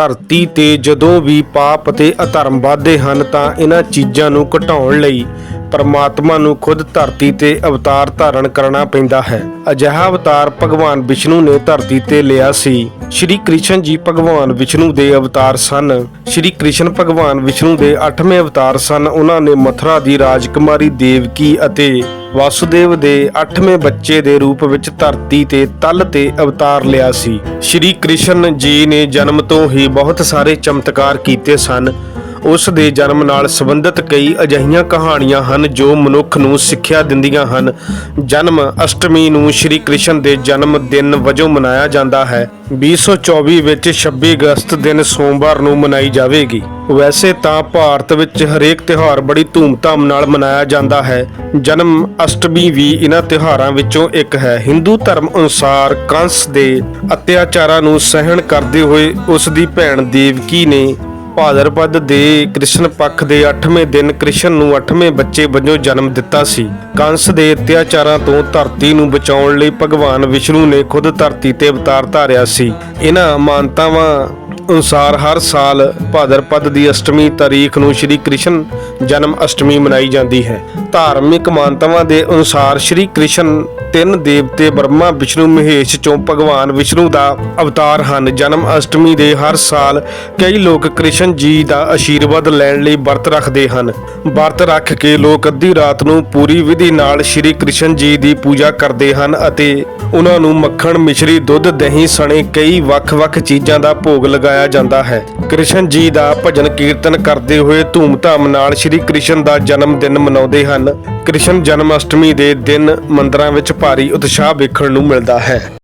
ਧਰਤੀ ਤੇ ਜਦੋਂ ਵੀ ਪਾਪ ਅਤੇ ਅਧਰਮ ਵੱਧਦੇ ਹਨ ਤਾਂ ਇਹਨਾਂ ਚੀਜ਼ਾਂ ਨੂੰ ਘਟਾਉਣ ਲਈ ਪਰਮਾਤਮਾ ਨੂੰ ਖੁਦ ਧਰਤੀ ਤੇ ਅਵਤਾਰ ਧਾਰਨ ਕਰਨਾ ਪੈਂਦਾ ਹੈ। ਅਜਿਹਾ ਅਵਤਾਰ ਭਗਵਾਨ ਵਿਸ਼ਨੂੰ ਨੇ ਧਰਤੀ ਤੇ ਲਿਆ ਸੀ। ਸ਼੍ਰੀ ਕ੍ਰਿਸ਼ਨ ਜੀ ਭਗਵਾਨ ਵਿਸ਼ਨੂੰ ਦੇ ਅਵਤਾਰ ਸਨ। ਸ਼੍ਰੀ ਕ੍ਰਿਸ਼ਨ ਭਗਵਾਨ ਵਿਸ਼ਨੂੰ ਦੇ 8ਵੇਂ ਅਵਤਾਰ ਸਨ। ਉਹਨਾਂ ਨੇ ਮਥੁਰਾ ਦੀ ਰਾਜਕੁਮਾਰੀ ਦੇਵਕੀ ਅਤੇ ਵਾਸੁਦੇਵ ਦੇ 8ਵੇਂ ਬੱਚੇ ਦੇ ਰੂਪ ਵਿੱਚ ਧਰਤੀ ਤੇ ਤਲ ਤੇ ਅਵਤਾਰ ਲਿਆ ਸੀ। ਸ਼੍ਰੀ ਕ੍ਰਿਸ਼ਨ ਜੀ ਨੇ ਜਨਮ ਤੋਂ ਹੀ ਬਹੁਤ ਸਾਰੇ ਚਮਤਕਾਰ ਕੀਤੇ ਸਨ। ਉਸ ਦੇ ਜਨਮ ਨਾਲ ਸੰਬੰਧਿਤ ਕਈ ਅਜਿਹੀਆਂ ਕਹਾਣੀਆਂ ਹਨ ਜੋ ਮਨੁੱਖ ਨੂੰ ਸਿੱਖਿਆ ਦਿੰਦੀਆਂ ਹਨ। ਜਨਮ ਅਸ਼ਟਮੀ ਨੂੰ ਸ਼੍ਰੀ ਕ੍ਰਿਸ਼ਨ ਦੇ ਜਨਮ ਦਿਨ ਵਜੋਂ ਮਨਾਇਆ ਜਾਂਦਾ ਹੈ। 2024 ਵਿੱਚ 26 ਅਗਸਤ ਦਿਨ ਸੋਮਵਾਰ ਨੂੰ ਮਨਾਈ ਜਾਵੇਗੀ। ਵੈਸੇ ਤਾਂ ਭਾਰਤ ਵਿੱਚ ਹਰੇਕ ਤਿਉਹਾਰ ਬੜੀ ਧੂਮਧਾਮ ਨਾਲ ਮਨਾਇਆ ਜਾਂਦਾ ਹੈ। ਜਨਮ ਅਸ਼ਟਮੀ ਵੀ ਇਹਨਾਂ ਤਿਉਹਾਰਾਂ ਵਿੱਚੋਂ ਇੱਕ ਹੈ। ਹਿੰਦੂ ਧਰਮ ਅਨੁਸਾਰ ਕੰਸ ਦੇ ਅਤਿਆਚਾਰਾਂ ਨੂੰ ਸਹਿਣ ਕਰਦੇ ਹੋਏ ਉਸ ਦੀ ਭੈਣ ਦੇਵਕੀ ਨੇ ਭਾਦਰਪਦ ਦੇ ਕ੍ਰਿਸ਼ਨ ਪੱਖ ਦੇ 8ਵੇਂ ਦਿਨ ਕ੍ਰਿਸ਼ਨ ਨੂੰ 8ਵੇਂ ਬੱਚੇ ਵਜੋਂ ਜਨਮ ਦਿੱਤਾ ਸੀ। ਕੰਸ ਦੇ ਅਤਿਆਚਾਰਾਂ ਤੋਂ ਧਰਤੀ ਨੂੰ ਬਚਾਉਣ ਲਈ ਭਗਵਾਨ ਵਿਸ਼ਨੂੰ ਨੇ ਖੁਦ ਧਰਤੀ ਤੇ ਅਵਤਾਰ ਧਾਰਿਆ ਸੀ। ਇਹਨਾਂ ਮਾਨਤਾਵਾਂ ਅਨੁਸਾਰ ਹਰ ਸਾਲ ਭਾਦਰਪਦ ਦੀ ਅਸ਼ਟਮੀ ਤਾਰੀਖ ਨੂੰ ਸ਼੍ਰੀ ਕ੍ਰਿਸ਼ਨ ਜਨਮ ਅਸ਼ਟਮੀ ਮਨਾਈ ਜਾਂਦੀ ਹੈ। ਧਾਰਮਿਕ ਮਾਨਤਾਵਾਂ ਦੇ ਅਨੁਸਾਰ ਸ਼੍ਰੀ ਕ੍ਰਿਸ਼ਨ ਤਿੰਨ ਦੇਵਤੇ ਬ੍ਰਹਮਾ, ਵਿਸ਼ਨੂੰ, ਮਹੇਸ਼ ਚੋਂ ਭਗਵਾਨ ਵਿਸ਼ਨੂੰ ਦਾ ਅਵਤਾਰ ਹਨ। ਜਨਮ ਅਸ਼ਟਮੀ ਦੇ ਹਰ ਸਾਲ ਕਈ ਲੋਕ ਕ੍ਰਿਸ਼ਨ ਜੀ ਦਾ ਆਸ਼ੀਰਵਾਦ ਲੈਣ ਲਈ ਵਰਤ ਰੱਖਦੇ ਹਨ। ਵਰਤ ਰੱਖ ਕੇ ਲੋਕ ਅੱਧੀ ਰਾਤ ਨੂੰ ਪੂਰੀ ਵਿਧੀ ਨਾਲ ਸ਼੍ਰੀ ਕ੍ਰਿਸ਼ਨ ਜੀ ਦੀ ਪੂਜਾ ਕਰਦੇ ਹਨ ਅਤੇ ਉਹਨਾਂ ਨੂੰ ਮੱਖਣ, ਮਿਸ਼ਰੀ, ਦੁੱਧ, ਦਹੀਂ, ਸਣੇ ਕਈ ਵੱਖ-ਵੱਖ ਚੀਜ਼ਾਂ ਦਾ ਭੋਗ ਲਗਾਇਆ ਜਾਂਦਾ ਹੈ। ਕ੍ਰਿਸ਼ਨ ਜੀ ਦਾ ਭਜਨ ਕੀਰਤਨ ਕਰਦੇ ਹੋਏ ਧੂਮ-ਧਾਮ ਨਾਲ ਸ਼੍ਰੀ ਕ੍ਰਿਸ਼ਨ ਦਾ ਜਨਮ ਦਿਨ ਮਨਾਉਂਦੇ ਹਨ। ਕ੍ਰਿਸ਼ਨ ਜਨਮ ਅਸ਼ਟਮੀ ਦੇ ਦਿਨ ਮੰਦਰਾਂ ਵਿੱਚ ਭਾਰੀ ਉਤਸ਼ਾਹ ਵੇਖਣ ਨੂੰ ਮਿਲਦਾ ਹੈ।